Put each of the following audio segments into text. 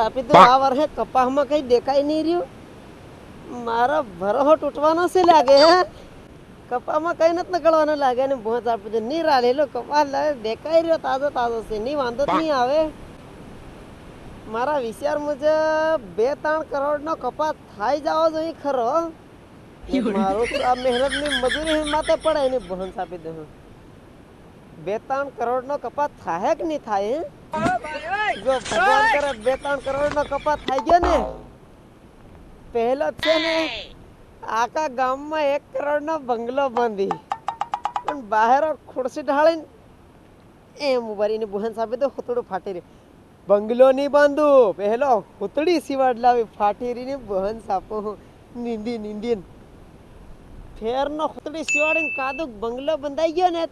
સાપી તો આ વર્ષે કપાસમાં કઈ દેખાય નહીં રહ્યું. મારો ભરોહો તૂટવાનો છે લાગે હે? કપામાં કઈ નથી નીકળવાનું લાગે ને ભોંચ આપી દે. નહીં રાલેલો કપાસ દેખાઈ રહ્યો તાજો તાજો છે. નહીં વાંધો નહીં આવે. મારા વિચાર મુજબ બે ત્રણ કરોડનો કપાસ થાય જાવો જોઈએ ખરો. મારું તો આ મહેનતની મજૂરી માથે પડે એની ભોંચ આપી દઉં બે ત્રણ કરોડનો કપાસ થાય કે નહીં થાય જો બે ત્રણ કરોડ નો કપાત થઈ ગયો ને, પહેલો છે ને, આખા ગામમાં એક કરોડ નો બંગલો બાંધી. પણ બહાર ખુરશી ઢાળીને એમ ઉભારીને બુહન સાબે તો હુતડું ફાટી રહ્યું. બંગલો નહીં બાંધું, પહેલો હુતડી સિવાડ લાવી ફાટી રહીને બહન સાપો નીંદી નીંદીને ફેરનો હુતડી સિવાડીને કાદુક બંગલો બંધાઈ ગયો ને,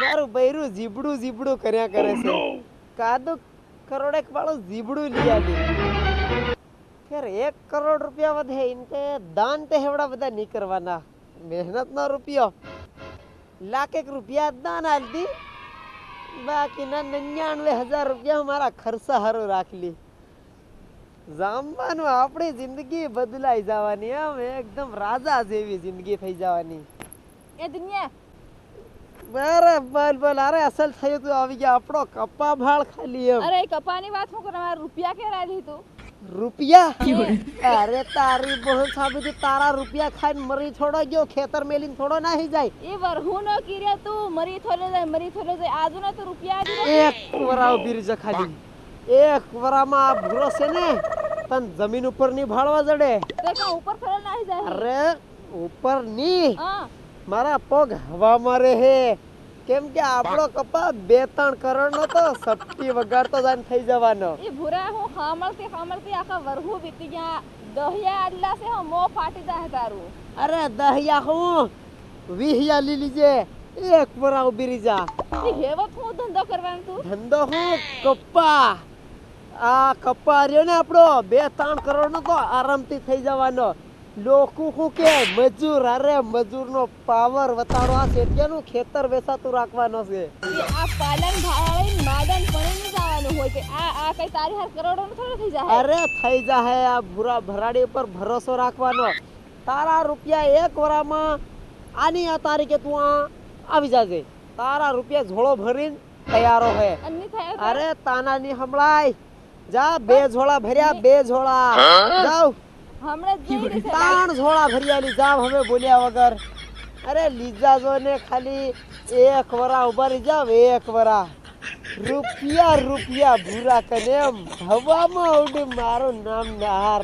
મારું બૈરું જીબડું જીબડું કર્યા કરે છે. કાદુક કરોડેક વાળું જીબડું લઈ આવી ફેર એક કરોડ રૂપિયા વધે એમ કે દાન તે હેવડા બધા નહીં કરવાના. મહેનતનો રૂપિયો. લાખેક રૂપિયા દાન આલતી. બાકીના નન્યાણવે હજાર રૂપિયા મારા ખર્ચા હારું રાખલી. જામવાનું આપણી જિંદગી બદલાઈ જવાની, આમ એકદમ રાજા જેવી જિંદગી થઈ જવાની. એ દુનિયા બરે બોલ બોલ અરે અસલ થયું તું આવી ગયા. આપણો કપા ભાળ ખાલી એમ. અરે કપાની વાત હું કરવા રૂપિયા કે રાધી તું? રૂપિયા? અરે તારી બહુ સાબિત તારા રૂપિયા ખાઈને મરી થોડો ગયો ખેતર મેલીને થોડો નાહી જાય. એ વરહું નો કિર્યા તું. મરી થોલે જાય મરી થોલે જાય. આજુ ને તો રૂપિયા એક વરાવ બીરજ ખાલી. એક વરામાં આ ભૂરો છે ને તન જમીન ઉપરની ભાળવા જડે. તે ઉપર થોડો નાહી જાય? અરે ઉપરની હા. મારા પગ હવામાં રહે. કેમ કે આપણો કપા બે ત્રણ કરોડ નો તો સપટી વગાડતો જાન થઈ જવાનો. એ ભૂરા હું હામળતી હામળતી આખા વરહુ બીતી ગયા. દહિયા આડલા સે હું મો ફાટી જાય તારું. અરે દહિયા હું? વિહિયા લી લીજે. એક વરાવ બીરી જા. એ હેવત હું ધંધો કરવાનો તું? ધંધો હું કપા. આ કપા રહ્યો ને આપણો બે ત્રણ કરોડ નો તો આરામથી થઈ જવાનો. લોકો શું કે? મજૂર. અરે મજૂર નો પાવર વતાડો આ શેઠિયાનું ખેતર વેસાતું રાખવાનો છે. આ પાલન ભાળીને માદન પણીને જવાનું હોય કે આ આ કઈ તારી હાર કરોડો નું થઈ જાય અરે થઈ આ ભૂરા ભરાડી ઉપર ભરોસો રાખવાનો. તારા રૂપિયા એક વરામાં આની આ તારીખે તું આ આવી જાજે. તારા રૂપિયા ઝોળો ભરીને તૈયારો હે. અરે તાના ની અરે તાનાની હમણાય જા બે ઝોળા ભર્યા બે ઝોળા. જાવ ત્રણ ઝોળા ભર્યા જાવ હવે બોલ્યા વગર. અરે લીજા જો ને ખાલી એક વરા ઊભા રહી જાવ એક વરા. રૂપિયા રૂપિયા ભૂરા કરે એમ હવામાં ઉડી મારું નામ નહાર